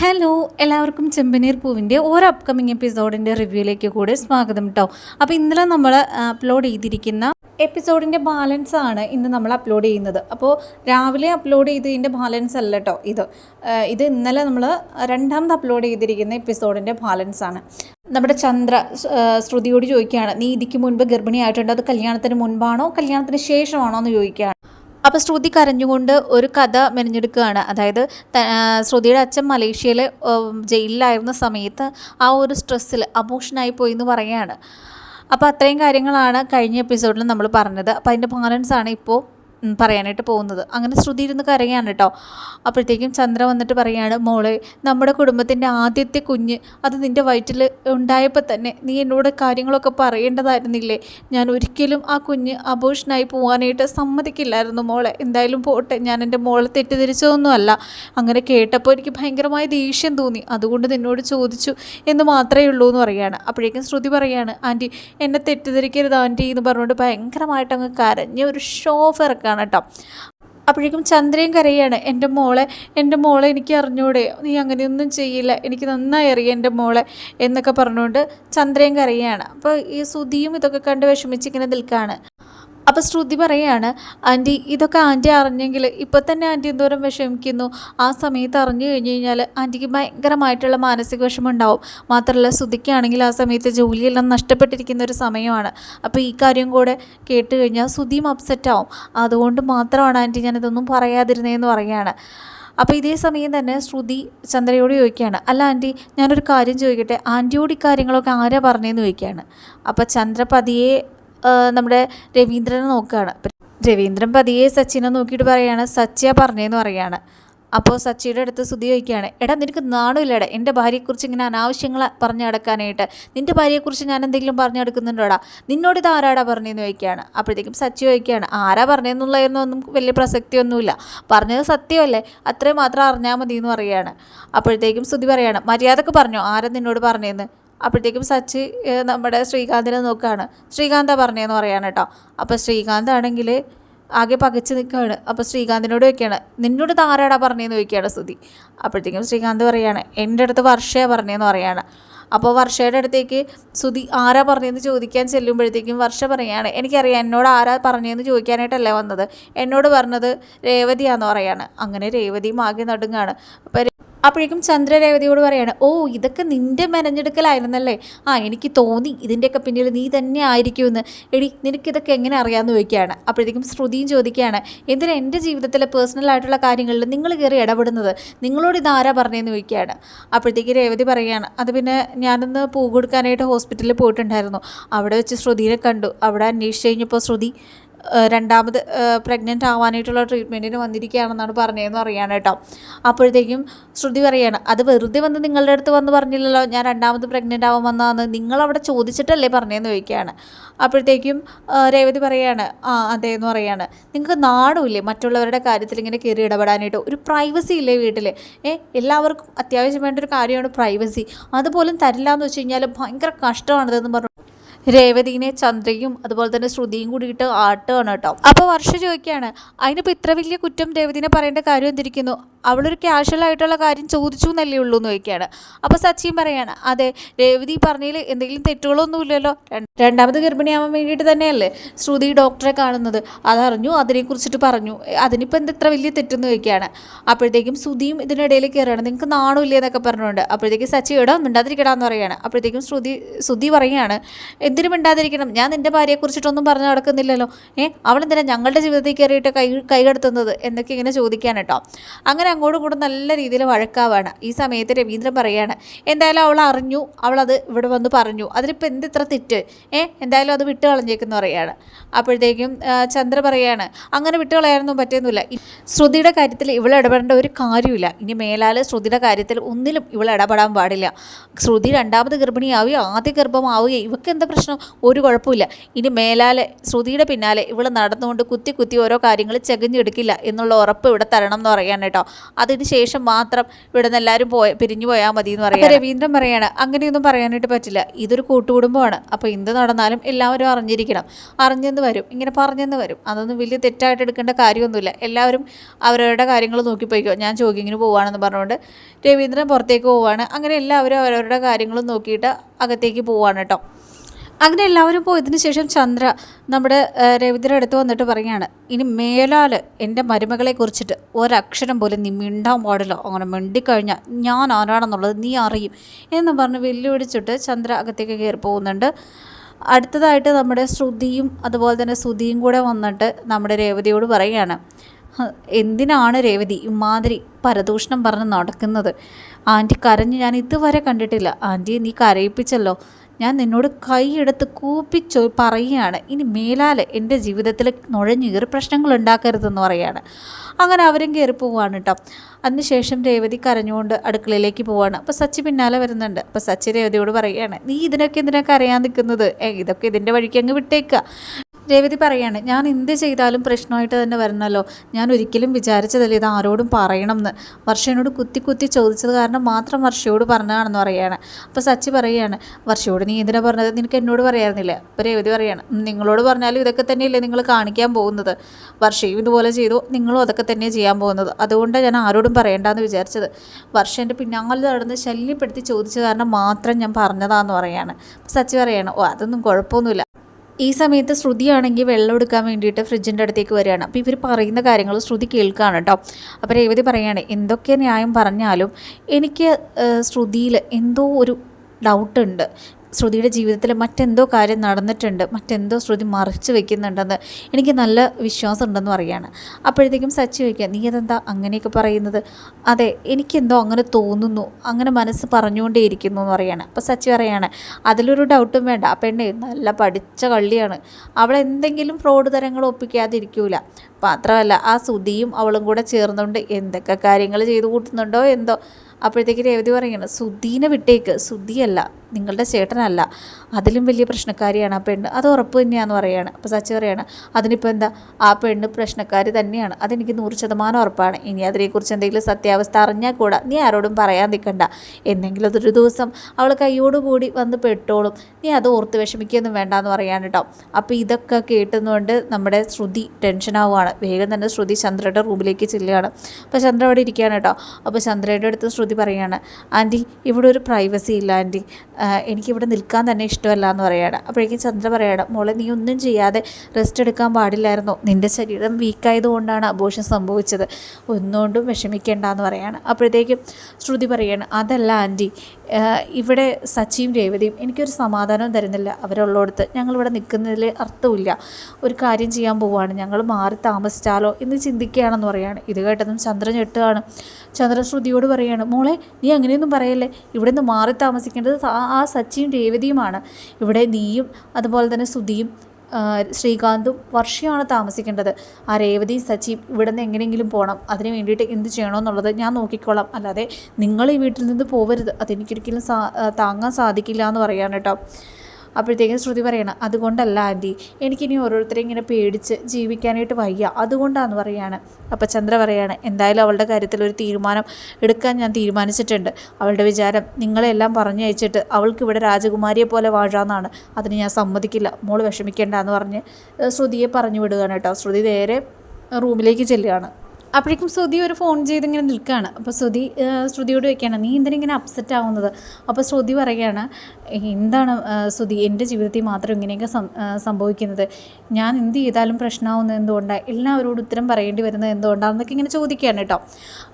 Hello എല്ലാവർക്കും ചെമ്പനീർ പൂവിന്റെ ഓരോ അപ്കമിങ് എപ്പിസോഡിന്റെ റിവ്യൂയിലേക്ക് കൂടി സ്വാഗതം കേട്ടോ അപ്പോൾ ഇന്നലെ നമ്മൾ അപ്ലോഡ് ചെയ്തിരിക്കുന്ന എപ്പിസോഡിന്റെ ബാലൻസ് ആണ് ഇന്ന് നമ്മൾ അപ്ലോഡ് ചെയ്യുന്നത്. അപ്പോൾ രാവിലെ അപ്ലോഡ് ചെയ്തതിന്റെ ബാലൻസ് അല്ല കേട്ടോ ഇത്. ഇത് ഇന്നലെ നമ്മൾ രണ്ടാമത് അപ്ലോഡ് ചെയ്തിരിക്കുന്ന എപ്പിസോഡിന്റെ ബാലൻസ് ആണ്. നമ്മുടെ ചന്ദ്ര ശ്രുതിയോട് ചോദിക്കുകയാണ് നീ ഇതിക്ക് മുൻപ് ഗർഭിണിയായിട്ടുണ്ട്? അത് കല്യാണത്തിന് മുൻപാണോ? കല്യാണത്തിന് ശേഷമാണോ? എന്ന് ചോദിക്കുകയാണ്. അപ്പോൾ ശ്രുതി കരഞ്ഞുകൊണ്ട് ഒരു കഥ മെനഞ്ഞെടുക്കുകയാണ്. അതായത് ശ്രുതിയുടെ അച്ഛൻ മലേഷ്യയിലെ ജയിലിലായിരുന്ന സമയത്ത് ആ ഒരു സ്ട്രെസ്സിൽ അബോഷനായി പോയി എന്ന് പറയുകയാണ്. അപ്പോൾ അത്രയും കാര്യങ്ങളാണ് കഴിഞ്ഞ എപ്പിസോഡിൽ നമ്മൾ പറഞ്ഞത്. അപ്പോൾ അതിന്റെ ബാലൻസ് ആണ് ഇപ്പോൾ പറയാനായിട്ട് പോകുന്നത്. അങ്ങനെ ശ്രുതി ഇരുന്ന് കരയാണ് കേട്ടോ അപ്പോഴത്തേക്കും ചന്ദ്ര വന്നിട്ട് പറയാണ് മോളെ നമ്മുടെ കുടുംബത്തിന്റെ ആദ്യത്തെ കുഞ്ഞ് അത് നിന്റെ വയറ്റിൽ ഉണ്ടായപ്പോൾ തന്നെ നീ എന്നോട് കാര്യങ്ങളൊക്കെ പറയേണ്ടതായിരുന്നില്ലേ? ഞാൻ ഒരിക്കലും ആ കുഞ്ഞ് അബോഷനായി പോകാനായിട്ട് സമ്മതിക്കില്ലായിരുന്നു മോളെ. എന്തായാലും പോട്ടെ ഞാൻ എന്റെ മോളെ തെറ്റിദ്ധരിച്ചതൊന്നുമല്ല. അങ്ങനെ കേട്ടപ്പോൾ എനിക്ക് ഭയങ്കരമായ ദേഷ്യം തോന്നി. അതുകൊണ്ട് നിന്നോട് ചോദിച്ചു എന്ന് മാത്രമേ ഉള്ളൂ എന്ന് പറയാണ്. അപ്പോഴേക്കും ശ്രുതി പറയാണ് ആന്റി എന്നെ തെറ്റിദ്ധരിക്കരുത് ആന്റി എന്ന് പറഞ്ഞുകൊണ്ട് ഭയങ്കരമായിട്ട് അങ്ങ് കരഞ്ഞ് ഒരു ഷോ ഓഫ് ഇറക്കാണ് കേട്ടോ. അപ്പോഴേക്കും ചന്ദ്രയും കരയാണ് എന്റെ മോളെ എന്റെ മോളെ എനിക്ക് അറിഞ്ഞൂടെ നീ അങ്ങനെയൊന്നും ചെയ്യില്ല എനിക്ക് നന്നായി അറിയാം എന്റെ മോളെ എന്നൊക്കെ പറഞ്ഞുകൊണ്ട് ചന്ദ്രയും കരയാണ്. അപ്പോൾ ഈ സുധിയും ഇതൊക്കെ കണ്ട് വിഷമിച്ചിങ്ങനെ നിൽക്കുകയാണ് അപ്പോൾ ശ്രുതി പറയാണ് ആന്റി ഇതൊക്കെ ആന്റി അറിഞ്ഞെങ്കിൽ ഇപ്പോൾ തന്നെ ആന്റി എന്തോരം വിഷമിക്കുന്നു. ആ സമയത്ത് അറിഞ്ഞു കഴിഞ്ഞ് കഴിഞ്ഞാൽ ആന്റിക്ക് ഭയങ്കരമായിട്ടുള്ള മാനസിക വിഷമം ഉണ്ടാവും മാത്രമല്ല ശ്രുതിക്കാണെങ്കിൽ ആ സമയത്ത് ജോലിയെല്ലാം നഷ്ടപ്പെട്ടിരിക്കുന്ന ഒരു സമയമാണ്. അപ്പോൾ ഈ കാര്യം കൂടെ കേട്ട് കഴിഞ്ഞാൽ ശ്രുതിയും അപ്സെറ്റ് ആവും. അതുകൊണ്ട് മാത്രമാണ് ആന്റി ഞാനിതൊന്നും പറയാതിരുന്നതെന്ന് പറയുകയാണ് അപ്പോൾ ഇതേ സമയം തന്നെ ശ്രുതി ചന്ദ്രയോട് ചോദിക്കുകയാണ് അല്ല ആന്റി ഞാനൊരു കാര്യം ചോദിക്കട്ടെ? ആന്റിയോട് ഈ കാര്യങ്ങളൊക്കെ ആരാ പറഞ്ഞതെന്ന് ചോദിക്കുകയാണ്. അപ്പോൾ ചന്ദ്ര പതിയെ ആ, നമ്മുടെ രവീന്ദ്രനെ നോക്കുകയാണ്. രവീന്ദ്രൻ പതിയെ സച്ചിനെ നോക്കിയിട്ട് പറയാണ് സച്ചിയ പറഞ്ഞതെന്ന് പറയാണ്. അപ്പോൾ സച്ചിയുടെ അടുത്ത് സ്തുതി ചോദിക്കുകയാണ് എടാ നിനക്ക് നാണമില്ലടാ എന്റെ ഭാര്യയെക്കുറിച്ച് ഇങ്ങനെ അനാവശ്യങ്ങൾ പറഞ്ഞു നടക്കാനായിട്ട്. നിന്റെ ഭാര്യയെക്കുറിച്ച് ഞാൻ എന്തെങ്കിലും പറഞ്ഞു നടക്കുന്നുണ്ടോടാ? നിന്നോട് ഇത് ആരാടാ പറഞ്ഞതെന്ന് ചോദിക്കുകയാണ്. അപ്പോഴത്തേക്കും സച്ചി ചോദിക്കുകയാണ് ആരാ പറഞ്ഞതെന്നുള്ളതൊന്നും വലിയ പ്രസക്തിയൊന്നുമില്ല. പറഞ്ഞത് സത്യമല്ലേ? അത്രയും മാത്രം അറിഞ്ഞാൽ മതി എന്ന് പറയുകയാണ് അപ്പോഴത്തേക്കും സ്തുതി പറയാണ് മര്യാദയ്ക്ക് പറഞ്ഞോ ആരാ നിന്നോട് പറഞ്ഞതെന്ന് അപ്പോഴത്തേക്കും സച്ചി നമ്മുടെ ശ്രീകാന്തിനെ നോക്കുകയാണ്. ശ്രീകാന്ത പറഞ്ഞതെന്ന് പറയാണ് കേട്ടോ. അപ്പോൾ ശ്രീകാന്ത് ആണെങ്കിൽ ആകെ പകച്ച് നിൽക്കുകയാണ്. അപ്പോൾ ശ്രീകാന്തിനോട് ചോദിക്കുകയാണ് നിന്നോട് താരാടാ പറഞ്ഞതെന്ന് ചോദിക്കുകയാണ് സ്തുതി അപ്പോഴത്തേക്കും ശ്രീകാന്ത് പറയാണ് എന്റെ അടുത്ത് വർഷയാണ് പറഞ്ഞതെന്ന് പറയാണ്. അപ്പോൾ വർഷയുടെ അടുത്തേക്ക് സുതി ആരാ പറഞ്ഞതെന്ന് ചോദിക്കാൻ ചെല്ലുമ്പോഴത്തേക്കും വർഷ പറയാണ് എനിക്കറിയാം എന്നോട് ആരാ പറഞ്ഞതെന്ന് ചോദിക്കാനായിട്ടല്ലേ വന്നത്? എന്നോട് പറഞ്ഞത് രേവതിയാന്ന് പറയാണ്. അങ്ങനെ രേവതിയും ആകെ നടുങ്ങാണ്. അപ്പോൾ അപ്പോഴേക്കും ചന്ദ്രരേവതിയോട് പറയാണ് ഓ ഇതൊക്കെ നിന്റെ മെനഞ്ഞെടുക്കലായിരുന്നല്ലേ? ആ എനിക്ക് തോന്നി ഇതിന്റെയൊക്കെ പിന്നിൽ നീ തന്നെ ആയിരിക്കുമെന്ന്. എടി നിനക്കിതൊക്കെ എങ്ങനെ അറിയാമെന്ന് ചോദിക്കുകയാണ്. അപ്പോഴത്തേക്കും ശ്രുതിയും ചോദിക്കുകയാണ് എന്തിനാ എന്റെ ജീവിതത്തിലെ പേഴ്സണൽ ആയിട്ടുള്ള കാര്യങ്ങളിൽ നിങ്ങൾ കയറി ഇടപെടുന്നത്? നിങ്ങളോട് ഇത് ആരാ പറഞ്ഞതെന്ന് ചോദിക്കുകയാണ്. അപ്പോഴത്തേക്ക് രേവതി പറയുകയാണ് അത് പിന്നെ ഞാനൊന്ന് പൂ കൊടുക്കാനായിട്ട് ഹോസ്പിറ്റലിൽ പോയിട്ടുണ്ടായിരുന്നു. അവിടെ വെച്ച് ശ്രുതിയെ കണ്ടു. അവിടെ അന്വേഷിച്ച് കഴിഞ്ഞപ്പോൾ ശ്രുതി രണ്ടാമത് പ്രഗ്നന്റ് ആവാനായിട്ടുള്ള ട്രീറ്റ്മെന്റിന് വന്നിരിക്കുകയാണെന്നാണ് പറഞ്ഞതെന്ന് അറിയാൻ കേട്ടോ. അപ്പോഴത്തേക്കും ശ്രുതി പറയാണ് അത് വെറുതെ വന്ന് നിങ്ങളുടെ അടുത്ത് വന്ന് പറഞ്ഞില്ലല്ലോ ഞാൻ രണ്ടാമത് പ്രഗ്നന്റ് ആവാൻ വന്നതെന്ന് നിങ്ങളവിടെ ചോദിച്ചിട്ടല്ലേ പറഞ്ഞതെന്ന് ചോദിക്കുകയാണ്. അപ്പോഴത്തേക്കും രേവതി പറയാണ് ആ അതെ എന്ന് പറയാണ്. നിങ്ങൾക്ക് നാടുമില്ലേ മറ്റുള്ളവരുടെ കാര്യത്തിൽ ഇങ്ങനെ കയറി ഇടപെടാനായിട്ട്? ഒരു പ്രൈവസി ഇല്ലേ വീട്ടിൽ ഏ എല്ലാവർക്കും അത്യാവശ്യം വേണ്ട ഒരു കാര്യമാണ് പ്രൈവസി അതുപോലും തരില്ല എന്ന് വെച്ച് കഴിഞ്ഞാൽ ഭയങ്കര കഷ്ടമാണിതെന്ന് പറഞ്ഞു രേവതിനെ ചന്ദ്രയും അതുപോലെ തന്നെ ശ്രുതിയും കൂടിയിട്ട് ആട്ടുകയാണ് കേട്ടോ. അപ്പോൾ വർഷ ചോദിക്കുകയാണ് അതിനിപ്പോൾ ഇത്ര വലിയ കുറ്റം രേവതിനെ പറയേണ്ട കാര്യം എന്തിരിക്കുന്നു? അവളൊരു കാഷ്വൽ ആയിട്ടുള്ള കാര്യം ചോദിച്ചു എന്നല്ലേ ഉള്ളൂ എന്ന് ചോദിക്കുകയാണ്. അപ്പോൾ സച്ചിൻ പറയാണ് അതെ രേവതി പറഞ്ഞതിൽ എന്തെങ്കിലും തെറ്റുകളൊന്നുമില്ലല്ലോ. രണ്ട്- രണ്ടാമത് ഗർഭിണിയാവാൻ വേണ്ടിയിട്ട് തന്നെയല്ലേ ശ്രുതി ഡോക്ടറെ കാണുന്നത്. അതറിഞ്ഞു അതിനെക്കുറിച്ചിട്ട് പറഞ്ഞു. അതിനിപ്പോൾ എന്ത് ഇത്ര വലിയ തെറ്റെന്ന് ചോദിക്കുകയാണ്. അപ്പോഴത്തേക്കും ശ്രുതിയും ഇതിനിടയിൽ കയറുകയാണ്. നിങ്ങൾക്ക് നാണമില്ലേ? എന്നൊക്കെ പറഞ്ഞുകൊണ്ട് അപ്പോഴത്തേക്കും സച്ചി ഇടോ മിണ്ടാതിരിക്കടാ എന്ന് പറയുകയാണ്. അപ്പോഴത്തേക്കും ശ്രുതി ശ്രുതി പറയുകയാണ് എന്തിനു മിണ്ടാതിരിക്കണം? ഞാൻ നിന്റെ ഭാര്യയെക്കുറിച്ചിട്ടൊന്നും പറഞ്ഞു നടക്കുന്നില്ലല്ലോ. ഏഹ് അവളെന്തിനാ ഞങ്ങളുടെ ജീവിതത്തിൽ കയറിയിട്ട് കൈ കൈകടത്തുന്നത് എന്നൊക്കെ ഇങ്ങനെ ചോദിക്കാൻ കേട്ടോ. അങ്ങനെ അങ്ങോട്ടും ഇങ്ങോട്ടും നല്ല രീതിയിൽ വഴക്കാവാണ്. ഈ സമയത്ത് രവീന്ദ്രൻ പറയാണ് എന്തായാലും അവൾ അറിഞ്ഞു. അവളത് ഇവിടെ വന്ന് പറഞ്ഞു. അതിലിപ്പോൾ എന്ത് ഇത്ര തെറ്റ്? ഏ? എന്തായാലും അത് വിട്ട് കളഞ്ഞേക്കെന്ന് പറയാണ്. അപ്പോഴത്തേക്കും ചന്ദ്ര പറയാണ് അങ്ങനെ വിട്ട് കളയാനൊന്നും പറ്റുന്നില്ല ശ്രുതിയുടെ കാര്യത്തിൽ ഇവൾ ഇടപെടേണ്ട ഒരു കാര്യമില്ല. ഇനി മേലാൽ ശ്രുതിയുടെ കാര്യത്തിൽ ഒന്നിലും ഇവൾ ഇടപെടാൻ പാടില്ല. ശ്രുതി രണ്ടാമത് ഗർഭിണിയാവുകയോ ആദ്യ ഗർഭമാവുകയോ ഇവക്ക് എന്താ പ്രശ്നം? ഒരു കുഴപ്പമില്ല ഇനി മേലാലെ ശ്രുതിയുടെ പിന്നാലെ ഇവൾ നടന്നുകൊണ്ട് കുത്തി കുത്തി ഓരോ കാര്യങ്ങൾ ചെകഞ്ഞെടുക്കില്ല എന്നുള്ള ഉറപ്പ് ഇവിടെ തരണം എന്ന് പറയാൻ കേട്ടോ. അതിന് ശേഷം മാത്രം ഇവിടെ നിന്ന് എല്ലാവരും പോയ പിരിഞ്ഞു പോയാൽ മതി എന്ന് പറയാം. രവീന്ദ്രൻ പറയാണ് അങ്ങനെയൊന്നും പറയാനായിട്ട് പറ്റില്ല. ഇതൊരു കൂട്ടുകുടുംബമാണ്. അപ്പോൾ എന്ത് നടന്നാലും എല്ലാവരും അറിഞ്ഞിരിക്കണം. അറിഞ്ഞെന്ന് വരും. ഇങ്ങനെ പറഞ്ഞെന്ന് വരും. അതൊന്നും വലിയ തെറ്റായിട്ട് എടുക്കേണ്ട കാര്യമൊന്നുമില്ല. എല്ലാവരും അവരവരുടെ കാര്യങ്ങൾ നോക്കിപ്പോയിക്കോ. ഞാൻ ജോഗിങ്ങിന് പോവാണെന്ന് പറഞ്ഞുകൊണ്ട് രവീന്ദ്രൻ പുറത്തേക്ക് പോവാണ് അങ്ങനെ എല്ലാവരും അവരവരുടെ കാര്യങ്ങൾ നോക്കിയിട്ട് അകത്തേക്ക് പോവാണ് കേട്ടോ. അങ്ങനെ എല്ലാവരും പോയതിന് ശേഷം ചന്ദ്ര നമ്മുടെ രവീന്ദ്രൻ അടുത്ത് വന്നിട്ട് പറയുകയാണ് ഇനി മേലാൽ എന്റെ മരുമകളെ കുറിച്ചിട്ട് ഒരക്ഷരം പോലും നീ മിണ്ടാൻ പാടില്ല. അങ്ങനെ മിണ്ടിക്കഴിഞ്ഞാൽ ഞാൻ ആരാണെന്നുള്ളത് നീ അറിയും. എന്ന് പറഞ്ഞ് വെല്ലുവിളിച്ചിട്ട് ചന്ദ്ര അകത്തേക്ക് കയറി പോകുന്നുണ്ട്. അടുത്തതായിട്ട് നമ്മുടെ ശ്രുതിയും അതുപോലെ തന്നെ ശ്രുതിയും കൂടെ വന്നിട്ട് നമ്മുടെ രേവതിയോട് പറയുകയാണ് എന്തിനാണ് രേവതി ഇമാതിരി പരദൂഷണം പറഞ്ഞ് നടക്കുന്നത്? ആന്റി കരഞ്ഞ് ഞാൻ ഇതുവരെ കണ്ടിട്ടില്ല. ആന്റി നീ കരയിപ്പിച്ചല്ലോ. ഞാൻ നിന്നോട് കൈയെടുത്ത് കൂപ്പിച്ചോ പറയുകയാണ്. ഇനി മേലാൽ എന്റെ ജീവിതത്തിൽ നുഴഞ്ഞുകയറി പ്രശ്നങ്ങൾ ഉണ്ടാക്കരുതെന്ന് പറയുകയാണ് അങ്ങനെ അവരും കയറി പോവാണ് കേട്ടോ. അതിനുശേഷം രേവതി കരഞ്ഞുകൊണ്ട് അടുക്കളയിലേക്ക് പോവാണ്. അപ്പോൾ സച്ചി പിന്നാലെ വരുന്നുണ്ട്. അപ്പോൾ സച്ചി രേവതിയോട് പറയുകയാണ് നീ ഇതിനൊക്കെ എന്തിനൊക്കെ അറിയാൻ നിൽക്കുന്നത്? ഇതൊക്കെ ഇതിന്റെ വഴിക്ക് അങ്ങ് വിട്ടേക്കുക രേവതി പറയാണ് ഞാൻ എന്ത് ചെയ്താലും പ്രശ്നമായിട്ട് തന്നെ വരണമല്ലോ ഞാൻ ഒരിക്കലും വിചാരിച്ചതല്ല ഇത് ആരോടും പറയണം എന്ന് വർഷയോട് കുത്തി കുത്തി ചോദിച്ചത് കാരണം മാത്രം വർഷയോട് പറഞ്ഞതാണെന്ന് പറയുകയാണ് അപ്പോൾ സച്ചി പറയുകയാണ് വർഷയോട് നീ എന്തിനാ പറഞ്ഞത്? നിനക്ക് എന്നോട് പറയാറുന്നില്ല. അപ്പോൾ രേവതി പറയാണ് നിങ്ങളോട് പറഞ്ഞാലും ഇതൊക്കെ തന്നെയല്ലേ നിങ്ങൾ കാണിക്കാൻ പോകുന്നത്. വർഷയും ഇതുപോലെ ചെയ്തു നിങ്ങളും അതൊക്കെ തന്നെ ചെയ്യാൻ പോകുന്നത്. അതുകൊണ്ട് ഞാൻ ആരോടും പറയണ്ടെന്ന് വിചാരിച്ചത്. വർഷ എന്റെ പിന്നാലെ നടന്ന് ശല്യപ്പെടുത്തി ചോദിച്ചത് കാരണം മാത്രം ഞാൻ പറഞ്ഞതാന്ന് പറയുകയാണ് സച്ചി പറയാണ് ഓ അതൊന്നും കുഴപ്പമൊന്നുമില്ല. ഈ സമയത്ത് ശ്രുതിയാണെങ്കിൽ വെള്ളം എടുക്കാൻ വേണ്ടിയിട്ട് ഫ്രിഡ്ജിന്റെ അടുത്തേക്ക് വരികയാണ്. അപ്പോൾ ഇവർ പറയുന്ന കാര്യങ്ങൾ ശ്രുതി കേൾക്കുകയാണ് കേട്ടോ അപ്പോൾ രേവതി പറയുകയാണ് എന്തൊക്കെ ന്യായം പറഞ്ഞാലും എനിക്ക് ശ്രുതിയിൽ എന്തോ ഒരു ഡൗട്ടുണ്ട് ശ്രുതിയുടെ ജീവിതത്തിൽ മറ്റെന്തോ കാര്യം നടന്നിട്ടുണ്ട് മറ്റെന്തോ ശ്രുതി മറിച്ച് വെക്കുന്നുണ്ടെന്ന് എനിക്ക് നല്ല വിശ്വാസം ഉണ്ടെന്ന് പറയാണ് അപ്പോഴത്തേക്കും സച്ചി വയ്ക്കുക നീ അതെന്താ അങ്ങനെയൊക്കെ പറയുന്നത്? അതെ എനിക്കെന്തോ അങ്ങനെ തോന്നുന്നു അങ്ങനെ മനസ്സ് പറഞ്ഞുകൊണ്ടേയിരിക്കുന്നു എന്ന് പറയാണ് അപ്പോൾ സച്ചി പറയാണ് അതിലൊരു ഡൗട്ടും വേണ്ട ആ പെണ്ണെ നല്ല പഠിച്ച കള്ളിയാണ് അവൾ എന്തെങ്കിലും ഫ്രോഡ് തരങ്ങൾ ഒപ്പിക്കാതിരിക്കൂല. മാത്രമല്ല ആ സുധിയും അവളും കൂടെ ചേർന്നുകൊണ്ട് എന്തൊക്കെ കാര്യങ്ങൾ ചെയ്തു കൂട്ടുന്നുണ്ടോ എന്തോ? അപ്പോഴത്തേക്ക് രേവതി പറയുകയാണ് സുധീനെ വിട്ടേക്ക് സുധിയല്ല നിങ്ങളുടെ ചേട്ടനല്ല. അതിലും വലിയ പ്രശ്നക്കാരിയാണ് ആ പെണ്ണ്. അത് ഉറപ്പ് തന്നെയാണെന്ന് പറയുകയാണ് അപ്പോൾ സച്ചി പറയുകയാണ് അതിനിപ്പോൾ എന്താ? ആ പെണ്ണ് പ്രശ്നക്കാരി തന്നെയാണ്. അതെനിക്ക് നൂറ് ശതമാനം ഉറപ്പാണ്. ഇനി അതിനെക്കുറിച്ച് എന്തെങ്കിലും സത്യാവസ്ഥ അറിഞ്ഞാൽ കൂടാ. നീ ആരോടും പറയാൻ നിൽക്കണ്ട എന്തെങ്കിലും അതൊരു ദിവസം അവൾ കൈയോടുകൂടി വന്ന് പെട്ടോളും. നീ അത് ഓർത്ത് വേണ്ട വേണ്ടാന്ന് പറയാൻ കേട്ടോ അപ്പോൾ ഇതൊക്കെ കേട്ടുന്നതുകൊണ്ട് നമ്മുടെ ശ്രുതി ടെൻഷനാവുകയാണ് വേഗം തന്നെ ശ്രുതി ചന്ദ്രയുടെ റൂമിലേക്ക് ചെല്ലുകയാണ്. അപ്പോൾ ചന്ദ്ര അവിടെ ഇരിക്കുകയാണ് കേട്ടോ അപ്പോൾ ചന്ദ്രയുടെ അടുത്ത് ശ്രുതി പറയുകയാണ് ആന്റി ഇവിടെ ഒരു പ്രൈവസി ഇല്ല ആന്റി എനിക്കിവിടെ നിൽക്കാൻ തന്നെ ഇഷ്ടമല്ല എന്ന് പറയുകയാണ് അപ്പോഴേക്കും ചന്ദ്ര പറയുകയാണ് മോളെ നീ ഒന്നും ചെയ്യാതെ റെസ്റ്റ് എടുക്കാൻ പാടില്ലായിരുന്നു. നിന്റെ ശരീരം വീക്കായതുകൊണ്ടാണ് അബോഷം സംഭവിച്ചത്. ഒന്നുകൊണ്ടും വിഷമിക്കേണ്ട എന്ന് പറയുകയാണ് അപ്പോഴത്തേക്കും ശ്രുതി പറയുകയാണ് അതല്ല ആന്റി ഇവിടെ സച്ചിയും രേവതിയും എനിക്കൊരു സമാധാനം തരുന്നില്ല. അവരുള്ളടത്ത് ഞങ്ങളിവിടെ നിൽക്കുന്നതിൽ അർത്ഥമില്ല. ഒരു കാര്യം ചെയ്യാൻ പോവുകയാണ് ഞങ്ങൾ മാറി താമസിച്ചാലോ എന്ന് ചിന്തിക്കുകയാണെന്ന് പറയുകയാണ് ഇത് കേട്ടതും ചന്ദ്രൻ ഞെട്ടുകയാണ്. ചന്ദ്രൻ ശ്രുതിയോട് പറയുകയാണ് മോളെ നീ അങ്ങനെയൊന്നും പറയല്ലേ? ഇവിടെ നിന്ന് മാറി താമസിക്കേണ്ടത് സച്ചിയും രേവതിയുമാണ്. ഇവിടെ നീയും അതുപോലെ തന്നെ സുധിയും ശ്രീകാന്തും വർഷയാണ് താമസിക്കേണ്ടത്. ആ രേവതി സച്ചിയും ഇവിടെ നിന്ന് എങ്ങനെയെങ്കിലും പോകണം അതിന് വേണ്ടിയിട്ട് എന്ത് ചെയ്യണമെന്നുള്ളത് ഞാൻ നോക്കിക്കോളാം. അല്ലാതെ നിങ്ങൾ ഈ വീട്ടിൽ നിന്ന് പോവരുത്. അതെനിക്കൊരിക്കലും സാ താങ്ങാൻ സാധിക്കില്ല എന്ന് പറയാൻ കേട്ടോ. അപ്പോഴത്തേക്കും ശ്രുതി പറയണം അതുകൊണ്ടല്ല ആന്റി എനിക്കിനി ഓരോരുത്തരെ ഇങ്ങനെ പേടിച്ച് ജീവിക്കാനായിട്ട് വയ്യ. അതുകൊണ്ടാന്ന് പറയാണ്. അപ്പോൾ ചന്ദ്ര പറയാണ് എന്തായാലും അവളുടെ കാര്യത്തിൽ ഒരു തീരുമാനം എടുക്കാൻ ഞാൻ തീരുമാനിച്ചിട്ടുണ്ട്. അവളുടെ വിചാരം നിങ്ങളെല്ലാം പറഞ്ഞു അയച്ചിട്ട് അവൾക്ക് ഇവിടെ രാജകുമാരിയെ പോലെ വാഴാന്നാണ്. അതിന് ഞാൻ സമ്മതിക്കില്ല. മോൾ വിഷമിക്കേണ്ട എന്ന് പറഞ്ഞ് ശ്രുതിയെ പറഞ്ഞു വിടുകയാണ് കേട്ടോ. ശ്രുതി നേരെ റൂമിലേക്ക് ചെല്ലുകയാണ്. അപ്പോഴേക്കും ശ്രുതി ഒരു ഫോൺ ചെയ്ത് ഇങ്ങനെ നിൽക്കുകയാണ്. അപ്പോൾ ശ്രുതി ശ്രുതിയോട് ചോദിക്കുകയാണ് നീ എന്തിനിങ്ങനെ അപ്സെറ്റ് ആവുന്നത്? അപ്പോൾ ശ്രുതി പറയുകയാണ് എന്താണ് ശ്രുതി എന്റെ ജീവിതത്തിൽ മാത്രം ഇങ്ങനെയൊക്കെ സംഭവിക്കുന്നത്? ഞാൻ എന്ത് ചെയ്താലും പ്രശ്നമാവുന്നത് എന്തുകൊണ്ടാണ് എല്ലാവരോടും ഉത്തരം പറയേണ്ടി വരുന്നത് എന്തുകൊണ്ടാണെന്നൊക്കെ ഇങ്ങനെ ചോദിക്കുകയാണ് കേട്ടോ.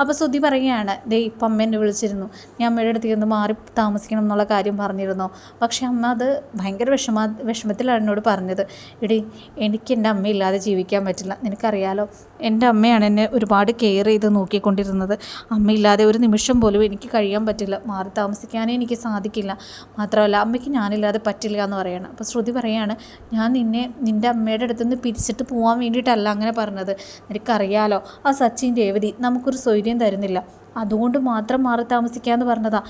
അപ്പോൾ ശ്രുതി പറയുകയാണ് ദേ ഇപ്പം അമ്മ എന്നെ വിളിച്ചിരുന്നു. ഞാൻ അമ്മയുടെ അടുത്തേക്ക് ഒന്ന് മാറി താമസിക്കണം എന്നുള്ള കാര്യം പറഞ്ഞിരുന്നു. പക്ഷേ അമ്മ അത് ഭയങ്കര വിഷമ വിഷമത്തിലാണ് എന്നോട് പറഞ്ഞത്. എടി എനിക്ക് എന്റെ അമ്മയില്ലാതെ ജീവിക്കാൻ പറ്റില്ല. നിനക്കറിയാലോ എന്റെ അമ്മയാണ് എന്നെ ഒരുപാട് കെയർ ചെയ്ത് നോക്കിക്കൊണ്ടിരുന്നത്. അമ്മയില്ലാതെ ഒരു നിമിഷം പോലും എനിക്ക് കഴിയാൻ പറ്റില്ല. മാറി താമസിക്കാനേ എനിക്ക് സാധിക്കില്ല. മാത്രമല്ല അമ്മയ്ക്ക് ഞാനില്ലാതെ പറ്റില്ല എന്ന് പറയണം. അപ്പോൾ ശ്രുതി പറയാണ് ഞാൻ നിന്നെ നിന്റെ അമ്മയുടെ അടുത്തുനിന്ന് പിരിച്ചിട്ട് പോകാൻ വേണ്ടിയിട്ടല്ല അങ്ങനെ പറഞ്ഞത്. നിനക്കറിയാലോ ആ സച്ചിൻ രേവതി നമുക്കൊരു സ്വൈര്യം തരുന്നില്ല. അതുകൊണ്ട് മാത്രം മാറി താമസിക്കാമെന്ന് പറഞ്ഞതാ.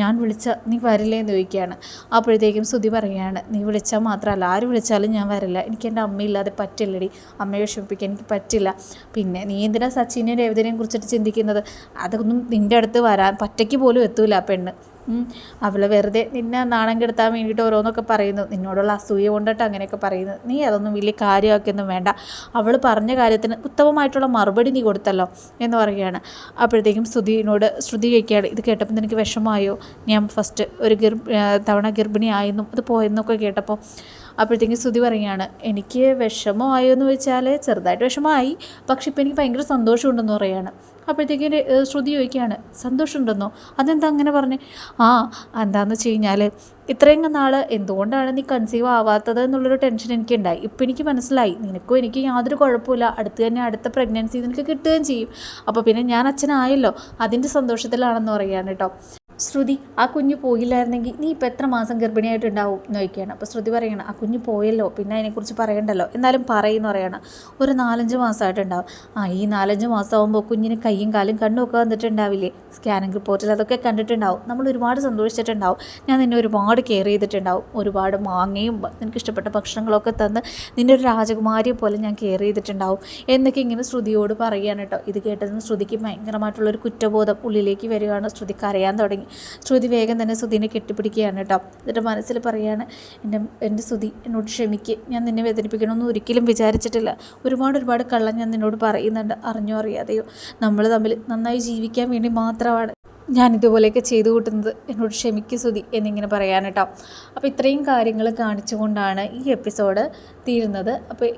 ഞാൻ വിളിച്ച നീ വരില്ലേ എന്ന് ചോദിക്കുകയാണ്. അപ്പോഴത്തേക്കും സുധി പറയുകയാണ് നീ വിളിച്ചാൽ മാത്രമല്ല ആര് വിളിച്ചാലും ഞാൻ വരില്ല. എനിക്ക് എന്റെ അമ്മയില്ലാതെ പറ്റില്ലടി. അമ്മയെ വിഷമിപ്പിക്കാൻ എനിക്ക് പറ്റില്ല. പിന്നെ നീ എന്തിനാ സച്ചിനെയും രേവതിനെയും കുറിച്ചിട്ട് ചിന്തിക്കുന്നത്? അതൊന്നും നിന്റെ അടുത്ത് വരാൻ പറ്റയ്ക്ക് പോലും എത്തൂല പെണ്ണ്. ഉം. അവൾ വെറുതെ നിന്നെ നാണം കെടുത്താൻ വേണ്ടിയിട്ട് ഓരോന്നൊക്കെ പറയുന്നു. നിന്നോടുള്ള അസൂയ കൊണ്ടിട്ട് അങ്ങനെയൊക്കെ പറയുന്നു. നീ അതൊന്നും വലിയ കാര്യമാക്കിയൊന്നും വേണ്ട. അവൾ പറഞ്ഞ കാര്യത്തിന് ഉത്തമമായിട്ടുള്ള മറുപടി നീ കൊടുത്തല്ലോ എന്ന് പറയുകയാണ്. അപ്പോഴത്തേക്കും ശ്രുതിനോട് ശ്രുതി ചോദിക്കുകയാണ് ഇത് കേട്ടപ്പോൾ നിനക്ക് വിഷമമായോ? ഞാൻ ഫസ്റ്റ് ഒരു ഗർഭ തവണ ഗർഭിണിയായെന്നും അത് പോയെന്നൊക്കെ കേട്ടപ്പോൾ അപ്പോഴത്തേക്കും ശ്രുതി പറയുകയാണ് എനിക്ക് വിഷമമായോ എന്ന് വെച്ചാൽ ചെറുതായിട്ട് വിഷമമായി. പക്ഷെ ഇപ്പം എനിക്ക് ഭയങ്കര സന്തോഷമുണ്ടെന്ന് പറയുകയാണ്. അപ്പോഴത്തേക്കും ശ്രുതി ചോദിക്കുകയാണ് സന്തോഷമുണ്ടെന്നോ? അതെന്താ അങ്ങനെ പറഞ്ഞേ? ആ എന്താണെന്ന് വെച്ച് കഴിഞ്ഞാൽ ഇത്രയും നാൾ എന്തുകൊണ്ടാണ് നീ കൺസീവ് ആവാത്തത് എന്നുള്ളൊരു ടെൻഷൻ എനിക്കുണ്ടായി. ഇപ്പം എനിക്ക് മനസ്സിലായി നിനക്കും എനിക്ക് യാതൊരു കുഴപ്പമില്ല അടുത്ത് തന്നെ അടുത്ത പ്രഗ്നൻസി നിനക്ക് കിട്ടുകയും ചെയ്യും. അപ്പോൾ പിന്നെ ഞാൻ അച്ഛനായല്ലോ അതിന്റെ സന്തോഷത്തിലാണെന്ന് പറയുകയാണ് കേട്ടോ. ശ്രുതി ആ കുഞ്ഞ് പോയില്ലായിരുന്നെങ്കിൽ നീ ഇപ്പം എത്ര മാസം ഗർഭിണിയായിട്ടുണ്ടാവും എന്ന് ചോദിക്കുകയാണ്. അപ്പോൾ ശ്രുതി പറയണം ആ കുഞ്ഞ് പോയല്ലോ പിന്നെ അതിനെക്കുറിച്ച് പറയണ്ടല്ലോ. എന്നാലും പറയുമെന്ന് പറയണം ഒരു നാലഞ്ച് മാസമായിട്ടുണ്ടാവും ആ ഈ നാലഞ്ച് മാസമാകുമ്പോൾ കുഞ്ഞിന് കയ്യും കാലും കണ്ണും ഒക്കെ വന്നിട്ടുണ്ടാവില്ലേ? സ്കാനിങ് റിപ്പോർട്ടിൽ അതൊക്കെ കണ്ടിട്ടുണ്ടാവും. നമ്മൾ ഒരുപാട് സന്തോഷിച്ചിട്ടുണ്ടാവും. ഞാൻ നിന്നെ ഒരുപാട് കെയർ ചെയ്തിട്ടുണ്ടാവും. ഒരുപാട് മാങ്ങയും നിനക്ക് ഇഷ്ടപ്പെട്ട ഭക്ഷണങ്ങളൊക്കെ തന്ന് നിന്നെ ഒരു രാജകുമാരിയെ പോലെ ഞാൻ കെയർ ചെയ്തിട്ടുണ്ടാവും. എന്നൊക്കെ ഇങ്ങനെ ശ്രുതിയോട് പറയുകയാണ് കേട്ടോ. ഇത് കേട്ടതിന് ശ്രുതിക്ക് ഭയങ്കരമായിട്ടുള്ളൊരു കുറ്റബോധം ഉള്ളിലേക്ക് വരികയാണ്. ശ്രുതിക്ക് അറിയാൻ തുടങ്ങി. ശ്രുതി വേഗം തന്നെ സുധീനെ കെട്ടിപ്പിടിക്കുകയാണ് കേട്ടോ. എന്നിട്ട് മനസ്സിൽ പറയാണ് എന്റെ എന്റെ സുധി എന്നോട് ക്ഷമിക്ക്. ഞാൻ നിന്നെ വേദനിപ്പിക്കണമെന്ന് ഒരിക്കലും വിചാരിച്ചിട്ടില്ല. ഒരുപാട് ഒരുപാട് കള്ളം ഞാൻ നിന്നോട് പറയുന്നുണ്ട്. അറിഞ്ഞോ അറിയാതെയോ. നമ്മൾ തമ്മിൽ നന്നായി ജീവിക്കാൻ വേണ്ടി മാത്രമാണ് ഞാൻ ഇതുപോലെയൊക്കെ ചെയ്തു കൂട്ടുന്നത്. എന്നോട് ക്ഷമിക്കു സുതി എന്നിങ്ങനെ പറയാൻ കേട്ടോ. അപ്പോൾ ഇത്രയും കാര്യങ്ങൾ കാണിച്ചുകൊണ്ടാണ് ഈ എപ്പിസോഡ് തീരുന്നത്. അപ്പോൾ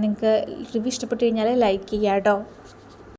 നിങ്ങൾക്ക് റിവ്യൂ ഇഷ്ടപ്പെട്ടു കഴിഞ്ഞാൽ ലൈക്ക് ചെയ്യുക കേട്ടോ.